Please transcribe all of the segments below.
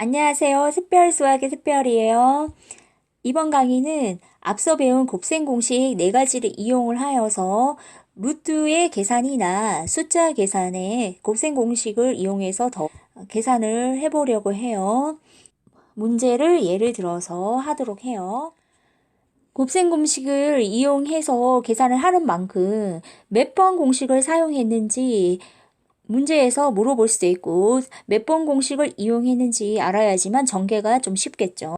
안녕하세요. 샛별 수학의 샛별이에요. 이번 강의는 앞서 배운 곱셈 공식 네 가지를 이용을 하여서 루트의 계산이나 숫자 계산에 곱셈 공식을 이용해서 더 계산을 해보려고 해요. 문제를 예를 들어서 하도록 해요. 곱셈 공식을 이용해서 계산을 하는 만큼 몇 번 공식을 사용했는지 문제에서 물어볼 수도 있고 몇 번 공식을 이용했는지 알아야지만 전개가 좀 쉽겠죠.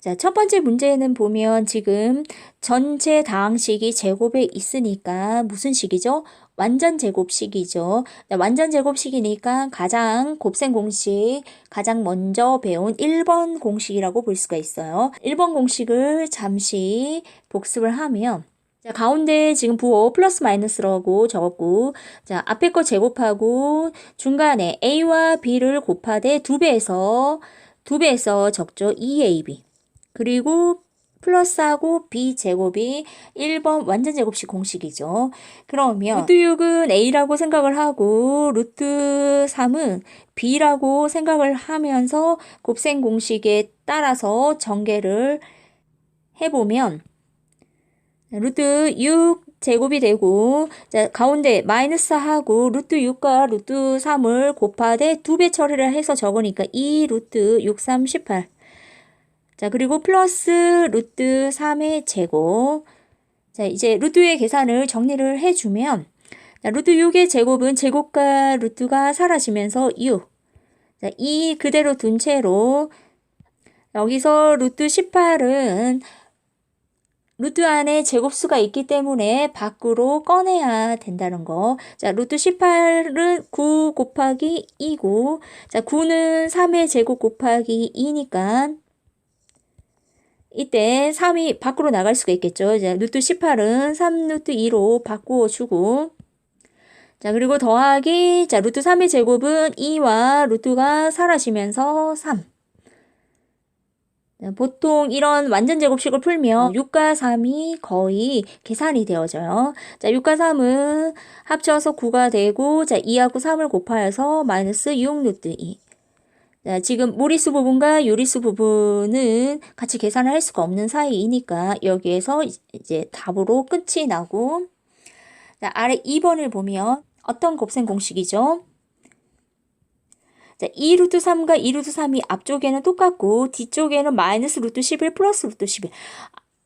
자, 첫 번째 문제는 보면 지금 전체 다항식이 제곱에 있으니까 무슨 식이죠? 완전 제곱식이죠. 자, 완전 제곱식이니까 가장 곱셈 공식 가장 먼저 배운 1번 공식이라고 볼 수가 있어요. 1번 공식을 잠시 복습을 하면 자, 가운데 지금 부호 플러스 마이너스라고 적었고, 자, 앞에 거 제곱하고 중간에 a와 b를 곱하되 두 배에서, 두 배에서 적죠. 2ab. 그리고 플러스하고 b 제곱이 1번 완전 제곱식 공식이죠. 그러면 루트 6은 a라고 생각을 하고 루트 3은 b라고 생각을 하면서 곱셈 공식에 따라서 전개를 해보면 루트 6 제곱이 되고 자 가운데 마이너스 하고 루트 6과 루트 3을 곱하되 두 배 처리를 해서 적으니까 2 루트 6, 3, 18. 자 그리고 플러스 루트 3의 제곱. 자 이제 루트의 계산을 정리를 해주면 자, 루트 6의 제곱은 제곱과 루트가 사라지면서 6. 자, 2 그대로 둔 채로 여기서 루트 18은 루트 안에 제곱수가 있기 때문에 밖으로 꺼내야 된다는 거. 자, 루트 18은 9 곱하기 2고, 자, 9는 3의 제곱 곱하기 2니까, 이때 3이 밖으로 나갈 수가 있겠죠. 자, 루트 18은 3 루트 2로 바꾸어 주고, 자, 그리고 더하기, 자, 루트 3의 제곱은 2와 루트가 사라지면서 3. 보통 이런 완전 제곱식을 풀면 6과 3이 거의 계산이 되어져요. 자, 6과 3은 합쳐서 9가 되고, 자, 2하고 3을 곱하여서 마이너스 6 루트 2. 자, 지금 무리수 부분과 요리수 부분은 같이 계산을 할 수가 없는 사이이니까 여기에서 이제 답으로 끝이 나고, 자, 아래 2번을 보면 어떤 곱셈 공식이죠? 자, 2 루트 3과 2 루트 3이 앞쪽에는 똑같고 뒤쪽에는 마이너스 루트 11 플러스 루트 11.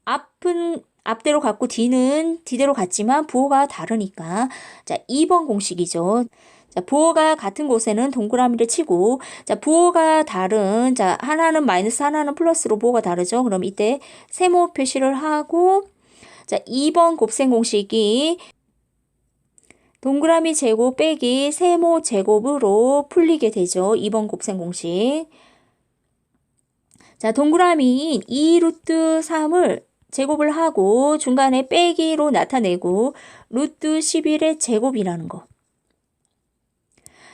앞은 앞대로 같고 뒤는 뒤대로 같지만 부호가 다르니까 자, 2번 공식이죠. 자, 부호가 같은 곳에는 동그라미를 치고 자, 부호가 다른 자, 하나는 마이너스 하나는 플러스로 부호가 다르죠. 그럼 이때 세모 표시를 하고 자, 2번 곱셈 공식이 동그라미 제곱 빼기 세모 제곱으로 풀리게 되죠. 2번 곱셈 공식. 자, 동그라미 2 루트 3을 제곱을 하고 중간에 빼기로 나타내고 루트 11의 제곱이라는 거.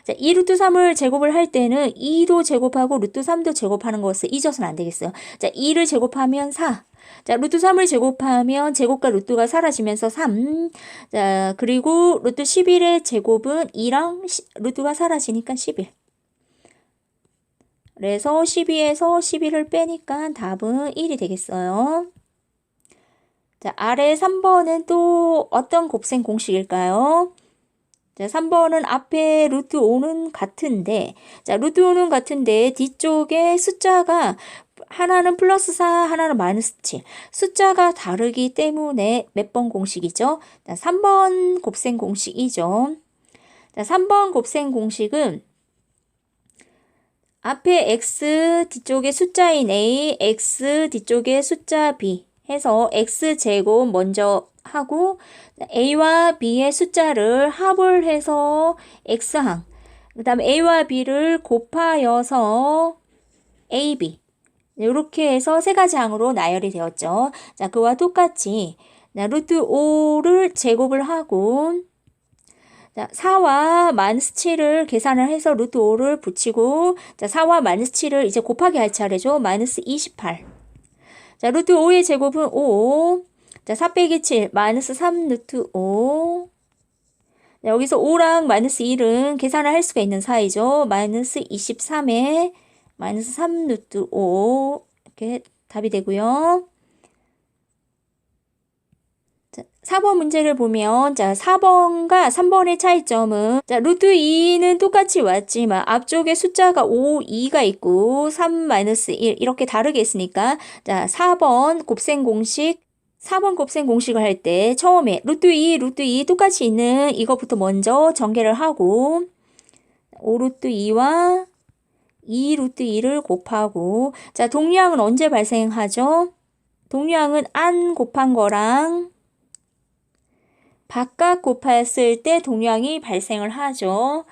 자, 2 루트 3을 제곱을 할 때는 2도 제곱하고 루트 3도 제곱하는 것을 잊어서는 안 되겠어요. 자, 2를 제곱하면 4. 자, 루트 3을 제곱하면 제곱과 루트가 사라지면서 3. 자, 그리고 루트 11의 제곱은 2랑 시, 루트가 사라지니까 11. 그래서 12에서 11을 빼니까 답은 1이 되겠어요. 자, 아래 3번은 또 어떤 곱셈 공식일까요? 자, 3번은 앞에 루트 5는 같은데, 자, 루트 5는 같은데, 뒤쪽에 숫자가 하나는 플러스 4, 하나는 마이너스 7. 숫자가 다르기 때문에 몇 번 공식이죠? 자, 3번 곱셈 공식이죠. 자, 3번 곱셈 공식은 앞에 x 뒤쪽에 숫자인 a, x 뒤쪽에 숫자 b 해서 x제곱 먼저 하고 a와 b의 숫자를 합을 해서 x항 그 다음에 a와 b를 곱하여서 ab 이렇게 해서 세 가지 항으로 나열이 되었죠. 자, 그와 똑같이 자, 루트 5를 제곱을 하고 자, 4와 마이너스 7을 계산을 해서 루트 5를 붙이고 자, 4와 마이너스 7을 이제 곱하기 할 차례죠. 마이너스 28. 자, 루트 5의 제곱은 5. 자, 4 빼기 7 마이너스 3 루트 5. 자, 여기서 5랑 마이너스 1은 계산을 할 수가 있는 사이죠. 마이너스 23의 마이너스 3 루트 5 이렇게 답이 되고요. 자, 4번 문제를 보면 자 4번과 3번의 차이점은 자 루트 2는 똑같이 왔지만 앞쪽에 숫자가 5, 2가 있고 3 마이너스 1 이렇게 다르게 있으니까 자 4번 곱셈 공식 4번 곱셈 공식을 할 때 처음에 루트 2, 루트 2 똑같이 있는 이것부터 먼저 전개를 하고 5 루트 2와 2 루트 2를 곱하고 자 동류항은 언제 발생하죠? 동류항은 안 곱한 거랑 바깥 곱했을 때 동류항이 발생을 하죠.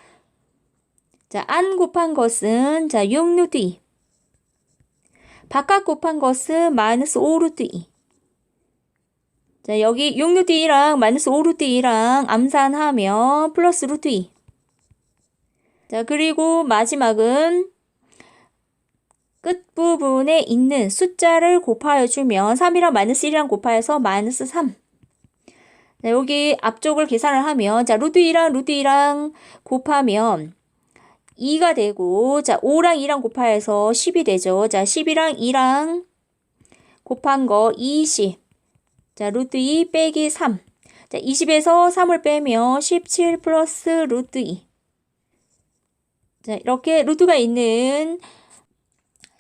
자, 안 곱한 것은 자, 6 루트 2. 바깥 곱한 것은 마이너스 5 루트 2. 자, 여기 6 루트 2랑 마이너스 5 루트 2랑 암산하면 플러스 루트 2. 자, 그리고 마지막은 끝부분에 있는 숫자를 곱하여 주면 3이랑 마이너스 1이랑 곱하여서 마이너스 3. 자, 여기 앞쪽을 계산을 하면 자 루트 2랑 루트 2랑 곱하면 2가 되고 자 5랑 2랑 곱하여서 10이 되죠. 자 10이랑 2랑 곱한 거 20. 자 루트 2 빼기 3. 자 20에서 3을 빼면 17 플러스 루트 2. 자 이렇게 루트가 있는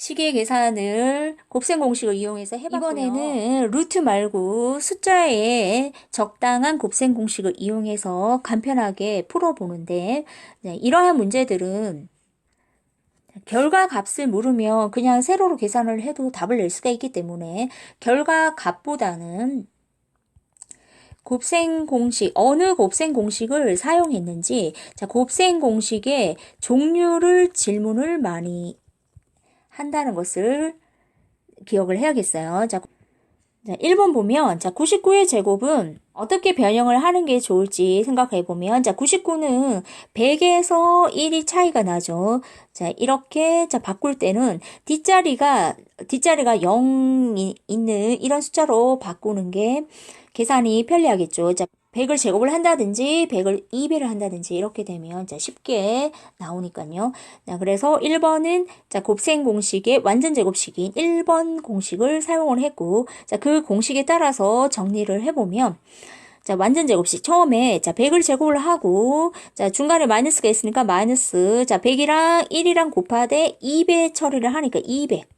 시계 계산을 곱셈 공식을 이용해서 해봤고요. 이번에는 루트 말고 숫자의 적당한 곱셈 공식을 이용해서 간편하게 풀어보는데 네, 이러한 문제들은 결과 값을 물으면 그냥 세로로 계산을 해도 답을 낼 수가 있기 때문에 결과 값보다는 곱셈 공식, 어느 곱셈 공식을 사용했는지, 자, 곱셈 공식의 종류를 질문을 많이 한다는 것을 기억을 해야겠어요. 자, 자 1번 보면 자 99의 제곱은 어떻게 변형을 하는 게 좋을지 생각해 보면 자 99는 100에서 1이 차이가 나죠. 자 이렇게 자 바꿀 때는 뒷자리가 뒷자리가 0이 있는 이런 숫자로 바꾸는 게 계산이 편리하겠죠. 자 100을 제곱을 한다든지 100을 2배를 한다든지 이렇게 되면 자 쉽게 나오니까요. 자 그래서 1번은 자 곱셈 공식의 완전 제곱식인 1번 공식을 사용을 했고 자 그 공식에 따라서 정리를 해 보면 자, 완전 제곱식. 처음에, 자, 100을 제곱을 하고, 자, 중간에 마이너스가 있으니까 마이너스, 자, 100이랑 1이랑 곱하되 2배 처리를 하니까 200.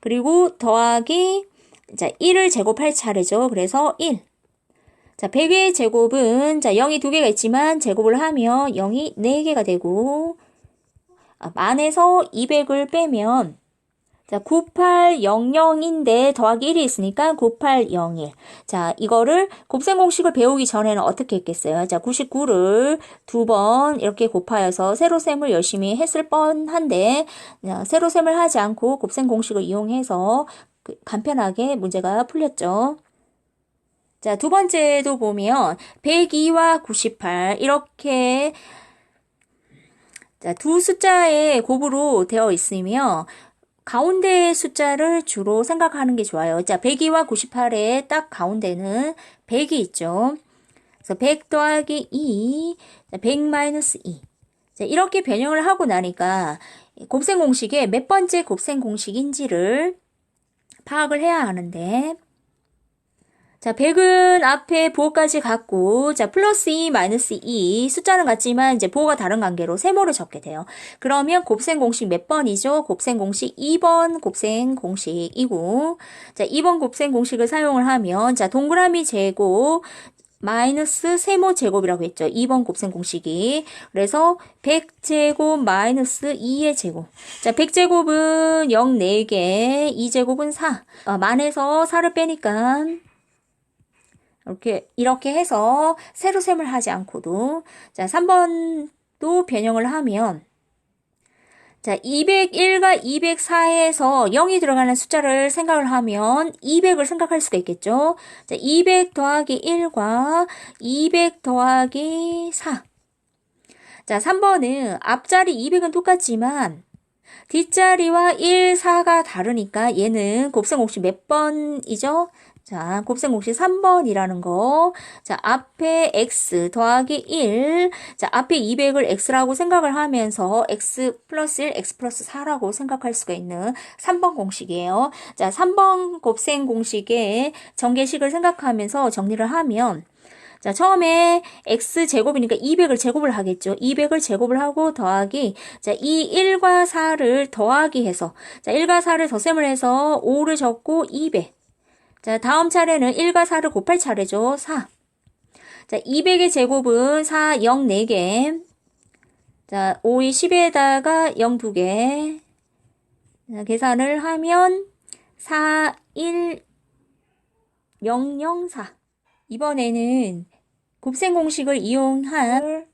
그리고 더하기, 자, 1을 제곱할 차례죠. 그래서 1. 자, 100의 제곱은 자, 0이 두 개가 있지만 제곱을 하면 0이 네 개가 되고 아, 만에서 200을 빼면 자, 9800인데 더하기 1이 있으니까 9801. 자, 이거를 곱셈 공식을 배우기 전에는 어떻게 했겠어요? 자, 99를 두 번 이렇게 곱하여서 세로셈을 열심히 했을 뻔한데 자, 세로셈을 하지 않고 곱셈 공식을 이용해서 그 간편하게 문제가 풀렸죠. 자, 두 번째도 보면 102와 98 이렇게 자, 두 숫자의 곱으로 되어 있으며 가운데 숫자를 주로 생각하는 게 좋아요. 자, 102와 98의 딱 가운데는 100이 있죠. 그래서 100 더하기 2, 100 마이너스 2. 자, 이렇게 변형을 하고 나니까 곱셈 공식의 몇 번째 곱셈 공식인지를 파악을 해야 하는데 자, 100은 앞에 부호까지 같고, 자, 플러스 2, 마이너스 2. 숫자는 같지만 이제 부호가 다른 관계로 세모를 적게 돼요. 그러면 곱셈 공식 몇 번이죠? 곱셈 공식 2번 곱셈 공식이고, 자, 2번 곱셈 공식을 사용을 하면, 자, 동그라미 제곱, 마이너스 세모 제곱이라고 했죠. 2번 곱셈 공식이. 그래서 100제곱 마이너스 2의 제곱. 자, 100제곱은 0 4개, 2제곱은 4. 어, 만에서 4를 빼니까 이렇게, 이렇게 해서 세로셈을 하지 않고도. 자, 3번도 변형을 하면. 자, 201과 204에서 0이 들어가는 숫자를 생각을 하면 200을 생각할 수가 있겠죠. 자, 200 더하기 1과 200 더하기 4. 자, 3번은 앞자리 200은 똑같지만 뒷자리와 1, 4가 다르니까 얘는 곱셈 곱식 몇 번이죠? 자, 곱셈 공식 3번이라는 거. 자, 앞에 x 더하기 1. 자, 앞에 200을 x라고 생각을 하면서 x 플러스 1, x 플러스 4라고 생각할 수가 있는 3번 공식이에요. 자, 3번 곱셈 공식의 전개식을 생각하면서 정리를 하면 자, 처음에 x 제곱이니까 200을 제곱을 하겠죠. 200을 제곱을 하고 더하기 자, 이 1과 4를 더하기 해서 자, 1과 4를 덧셈을 해서 5를 적고 200. 자, 다음 차례는 1과 4를 곱할 차례죠. 4. 자, 200의 제곱은 4, 0, 4개. 자, 5, 2, 10에다가 0, 2개. 자, 계산을 하면 4, 1, 0, 0, 4. 이번에는 곱셈 공식을 이용한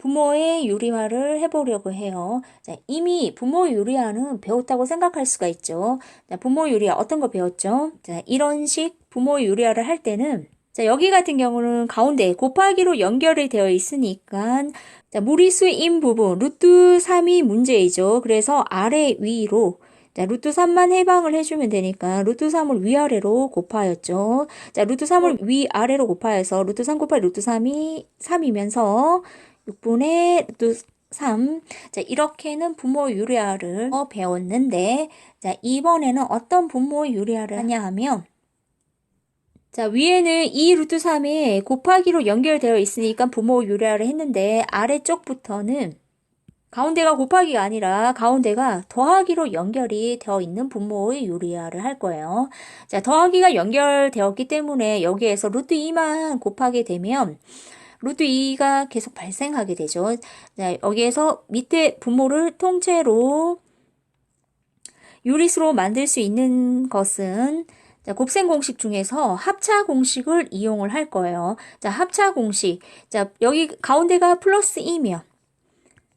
부모의 유리화를 해보려고 해요. 자, 이미 부모 유리화는 배웠다고 생각할 수가 있죠. 자, 부모 유리화 어떤 거 배웠죠? 자, 이런 식 부모 유리화를 할 때는 자, 여기 같은 경우는 가운데 곱하기로 연결이 되어 있으니까 자, 무리수인 부분 루트 3이 문제이죠. 그래서 아래 위로 자, 루트 3만 해방을 해주면 되니까 루트 3을 위아래로 곱하였죠. 자, 루트 3을 위아래로 곱하여서 루트 3 곱하기 루트 3이 3이면서 6분의 루트 3. 자, 이렇게는 분모 유리화를 어, 배웠는데, 자, 이번에는 어떤 분모 유리화를 하냐 하면, 자, 위에는 2 루트 3이 곱하기로 연결되어 있으니까 분모 유리화를 했는데, 아래쪽부터는 가운데가 곱하기가 아니라 가운데가 더하기로 연결이 되어 있는 분모의 유리화를 할 거예요. 자, 더하기가 연결되었기 때문에 여기에서 루트 2만 곱하게 되면 루트 2가 계속 발생하게 되죠. 자, 여기에서 밑에 분모를 통째로 유리수로 만들 수 있는 것은 자, 곱셈 공식 중에서 합차 공식을 이용을 할 거예요. 자, 합차 공식. 자, 여기 가운데가 플러스 2면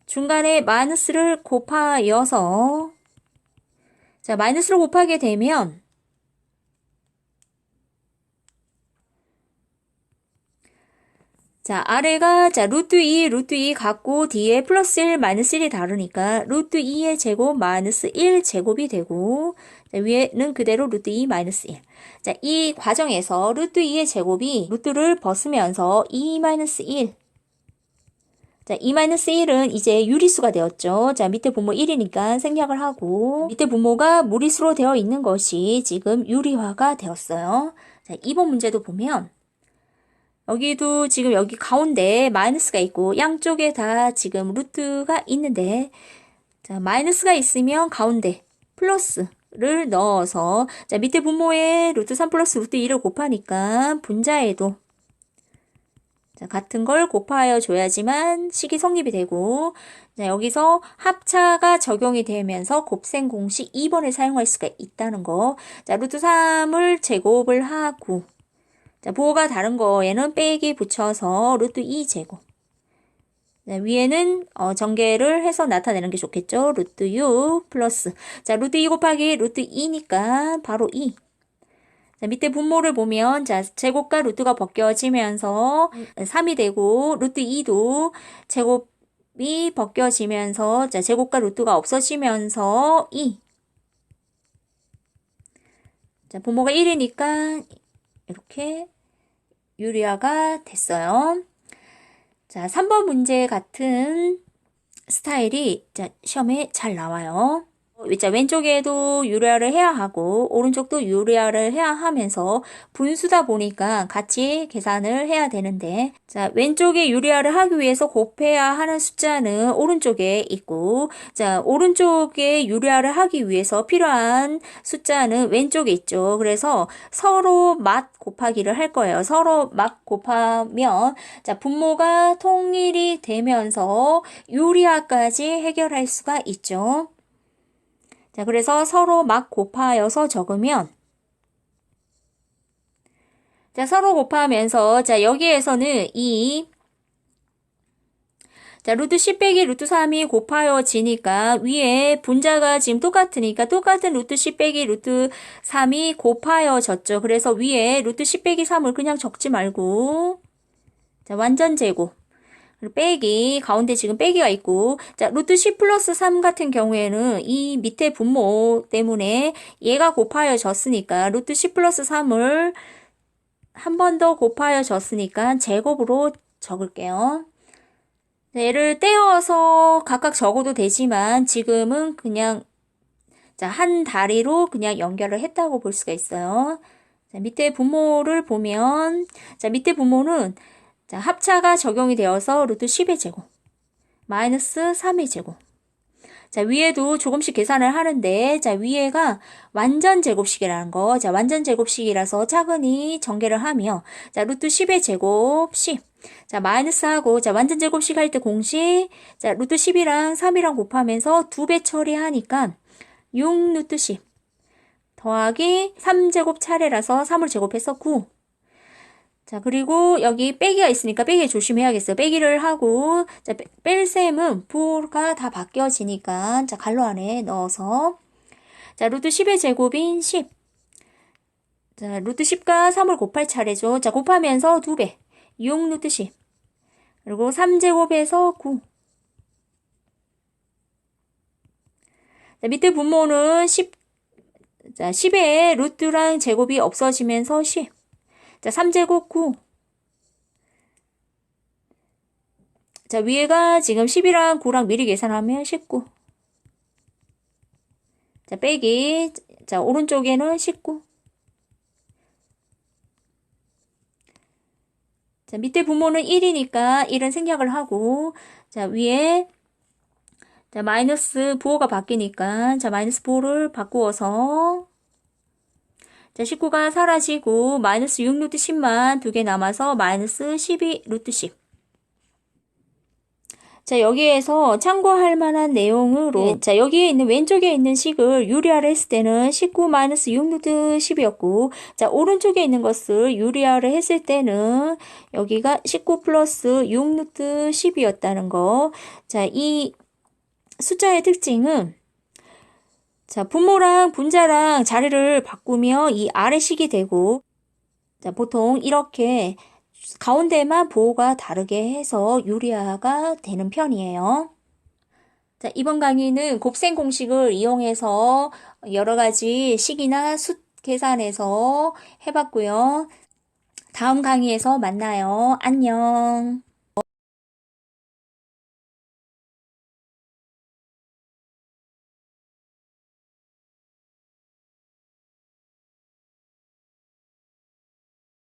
중간에 마이너스를 곱하여서 자, 마이너스를 곱하게 되면 자, 아래가, 자, 루트 2, 루트 2 갖고 뒤에 플러스 1, 마이너스 1이 다르니까 루트 2의 제곱 마이너스 1 제곱이 되고, 자, 위에는 그대로 루트 2 마이너스 1. 자, 이 과정에서 루트 2의 제곱이 루트를 벗으면서 2 마이너스 1. 자, 2 마이너스 1은 이제 유리수가 되었죠. 자, 밑에 분모 1이니까 생략을 하고, 밑에 분모가 무리수로 되어 있는 것이 지금 유리화가 되었어요. 자, 이번 문제도 보면, 여기도 지금 여기 가운데 마이너스가 있고 양쪽에 다 지금 루트가 있는데 자 마이너스가 있으면 가운데 플러스를 넣어서 자 밑에 분모에 루트 3 플러스 루트 2를 곱하니까 분자에도 자 같은 걸 곱하여 줘야지만 식이 성립이 되고 자 여기서 합차가 적용이 되면서 곱셈 공식 2번을 사용할 수가 있다는 거. 자 루트 3을 제곱을 하고 자, 부호가 다른 거에는 빼기 붙여서 루트 2 제곱. 자, 위에는 어, 전개를 해서 나타내는 게 좋겠죠. 루트 6 플러스. 자, 루트 2 곱하기 루트 2니까 바로 2. 자, 밑에 분모를 보면 자, 제곱과 루트가 벗겨지면서 3이 되고 루트 2도 제곱이 벗겨지면서 자, 제곱과 루트가 없어지면서 2. 자, 분모가 1이니까 이렇게 유리화가 됐어요. 자, 3번 문제 같은 스타일이 자, 시험에 잘 나와요. 자, 왼쪽에도 유리화를 해야 하고 오른쪽도 유리화를 해야 하면서 분수다 보니까 같이 계산을 해야 되는데 자, 왼쪽에 유리화를 하기 위해서 곱해야 하는 숫자는 오른쪽에 있고 자, 오른쪽에 유리화를 하기 위해서 필요한 숫자는 왼쪽에 있죠. 그래서 서로 맛 곱하기를 할 거예요. 서로 맛 곱하면 자, 분모가 통일이 되면서 유리화까지 해결할 수가 있죠. 자, 그래서 서로 막 곱하여서 적으면 자, 서로 곱하면서 자, 여기에서는 이 자, 루트 10 빼기 루트 3이 곱하여지니까 위에 분자가 지금 똑같으니까 똑같은 루트 10 빼기 루트 3이 곱하여졌죠. 그래서 위에 루트 10 빼기 3을 그냥 적지 말고 자, 완전 제곱 빼기, 가운데 지금 빼기가 있고, 자, 루트 10 플러스 3 같은 경우에는 이 밑에 분모 때문에 얘가 곱하여졌으니까, 루트 10 플러스 3을 한 번 더 곱하여졌으니까 제곱으로 적을게요. 얘를 떼어서 각각 적어도 되지만 지금은 그냥 자, 한 다리로 그냥 연결을 했다고 볼 수가 있어요. 자, 밑에 분모를 보면 자, 밑에 분모는 자, 합차가 적용이 되어서 루트 10의 제곱 마이너스 3의 제곱 자, 위에도 조금씩 계산을 하는데, 자, 위에가 완전 제곱식이라는 거. 자, 완전 제곱식이라서 차근히 전개를 하며, 자, 루트 10의 제곱 10. 자, 마이너스하고, 자, 완전 제곱식 할 때 공식, 자, 루트 10이랑 3이랑 곱하면서 두 배 처리하니까, 6 루트 10. 더하기 3제곱 차례라서 3을 제곱해서 9. 자, 그리고 여기 빼기가 있으니까 빼기 조심해야겠어요. 빼기를 하고, 자, 뺄셈은 부호가 다 바뀌어지니까, 자, 갈로 안에 넣어서, 자, 루트 10의 제곱인 10. 자, 루트 10과 3을 곱할 차례죠. 자, 곱하면서 2배. 6 루트 10. 그리고 3제곱에서 9. 자, 밑에 분모는 10, 자, 10의 루트랑 제곱이 없어지면서 10. 자, 3제곱 9. 자, 위에가 지금 10이랑 9랑 미리 계산하면 19. 자, 빼기. 자, 오른쪽에는 19. 자, 밑에 분모는 1이니까 1은 생략을 하고, 자, 위에, 자, 마이너스 부호가 바뀌니까, 자, 마이너스 부호를 바꾸어서, 자, 19가 사라지고, 마이너스 6 루트 10만 두 개 남아서 마이너스 12 루트 10. 자, 여기에서 참고할 만한 내용으로, 네, 자, 여기에 있는 왼쪽에 있는 식을 유리화를 했을 때는 19 마이너스 6 루트 10이었고, 자, 오른쪽에 있는 것을 유리화를 했을 때는 여기가 19 플러스 6 루트 10이었다는 거. 자, 이 숫자의 특징은 자, 분모랑 분자랑 자리를 바꾸며 이 아래식이 되고, 자, 보통 이렇게 가운데만 보호가 다르게 해서 유리화가 되는 편이에요. 자, 이번 강의는 곱셈 공식을 이용해서 여러 가지 식이나 숫 계산해서 해봤고요. 다음 강의에서 만나요. 안녕.